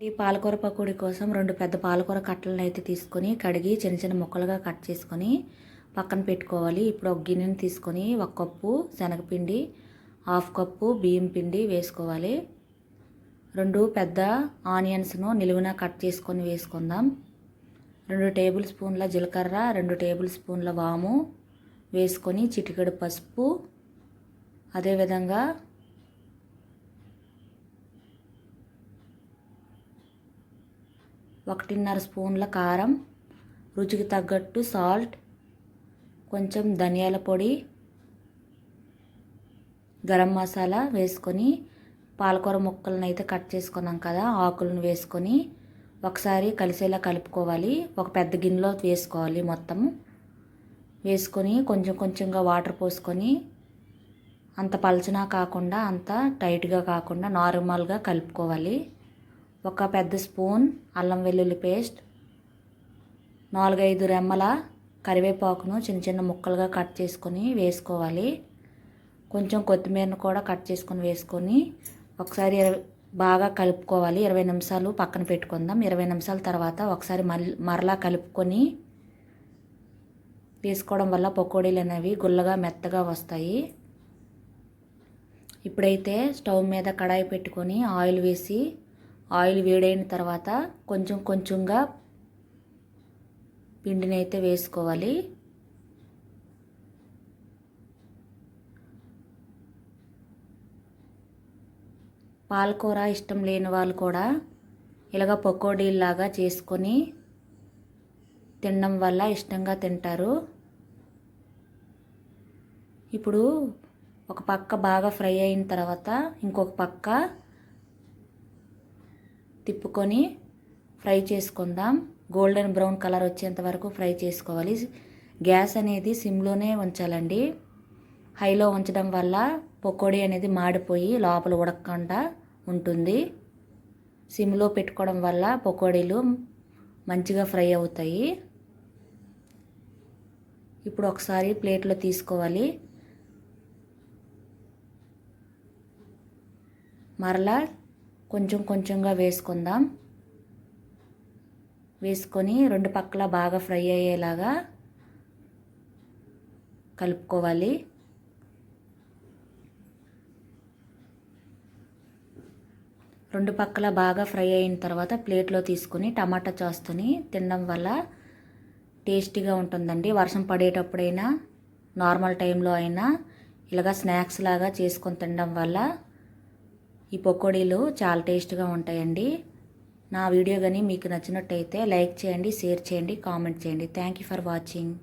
ఈ పాలకూర పకోడీ కోసం రెండు పెద్ద పాలకూర కట్టలను అయితే తీసుకొని కడిగి చిన్న చిన్న ముక్కలుగా కట్ చేసుకొని పక్కన పెట్టుకోవాలి. ఇప్పుడు ఒక గిన్నెని తీసుకొని ఒక కప్పు శనగపిండి హాఫ్ కప్పు బియ్యం పిండి వేసుకోవాలి. రెండు పెద్ద ఆనియన్స్ను నిలువున కట్ చేసుకొని వేసుకుందాం. రెండు టేబుల్ స్పూన్ల జీలకర్ర రెండు టేబుల్ స్పూన్ల వాము వేసుకొని చిటికెడు పసుపు. అదేవిధంగా ఒకటిన్నర స్పూన్ల కారం రుచికి తగ్గట్టు సాల్ట్ కొంచెం ధనియాల పొడి గరం మసాలా వేసుకొని పాలకూర ముక్కలను అయితే కట్ చేసుకున్నాం కదా ఆకులను వేసుకొని ఒకసారి కలిసేలా కలుపుకోవాలి. ఒక పెద్ద గిన్నెలో వేసుకోవాలి మొత్తం. వేసుకొని కొంచెం కొంచెంగా వాటర్ పోసుకొని అంత పలచనా కాకుండా అంత టైట్గా కాకుండా నార్మల్గా కలుపుకోవాలి. ఒక పెద్ద స్పూన్ అల్లం వెల్లుల్లి పేస్ట్ నాలుగైదు రెమ్మల కరివేపాకును చిన్న చిన్న ముక్కలుగా కట్ చేసుకొని వేసుకోవాలి. కొంచెం కొత్తిమీరను కూడా కట్ చేసుకొని వేసుకొని ఒకసారి బాగా కలుపుకోవాలి. ఇరవై నిమిషాలు పక్కన పెట్టుకుందాం. ఇరవై నిమిషాల తర్వాత ఒకసారి మళ్ళీ మరలా కలుపుకొని వేసుకోవడం వల్ల పకోడీలు అనేవి గుల్లగా మెత్తగా వస్తాయి. ఇప్పుడైతే స్టవ్ మీద కడాయి పెట్టుకొని ఆయిల్ వేసి ఆయిల్ వేడైన తర్వాత కొంచెం కొంచెంగా పిండిని అయితే వేసుకోవాలి. పాలకూర ఇష్టం లేని వాళ్ళు కూడా ఇలాగ పకోడీలాగా చేసుకొని తినడం వల్ల ఇష్టంగా తింటారు. ఇప్పుడు ఒక పక్క బాగా ఫ్రై అయిన తర్వాత ఇంకొక పక్క తిప్పుకొని ఫ్రై చేసుకుందాం. గోల్డెన్ బ్రౌన్ కలర్ వచ్చేంత వరకు ఫ్రై చేసుకోవాలి. గ్యాస్ అనేది సిమ్లోనే ఉంచాలండి. హైలో ఉంచడం వల్ల పకోడీ అనేది మాడిపోయి లోపల ఉడకకుండా ఉంటుంది. సిమ్లో పెట్టుకోవడం వల్ల పకోడీలు మంచిగా ఫ్రై అవుతాయి. ఇప్పుడు ఒకసారి ప్లేట్లో తీసుకోవాలి. మరలా కొంచెం కొంచెంగా వేసుకుందాం. వేసుకొని రెండు పక్కల బాగా ఫ్రై అయ్యేలాగా కలుపుకోవాలి. రెండు పక్కల బాగా ఫ్రై అయిన తర్వాత ప్లేట్లో తీసుకొని టమాటా చాస్తుని తినడం వల్ల టేస్టీగా ఉంటుందండి. వర్షం పడేటప్పుడైనా నార్మల్ టైంలో అయినా ఇలాగా స్నాక్స్ లాగా చేసుకొని తినడం వల్ల ఈ పకోడీలు చాలా టేస్ట్గా ఉంటాయండి. నా వీడియో కానీ మీకు నచ్చినట్టయితే లైక్ చేయండి షేర్ చేయండి కామెంట్ చేయండి. Thank you for watching.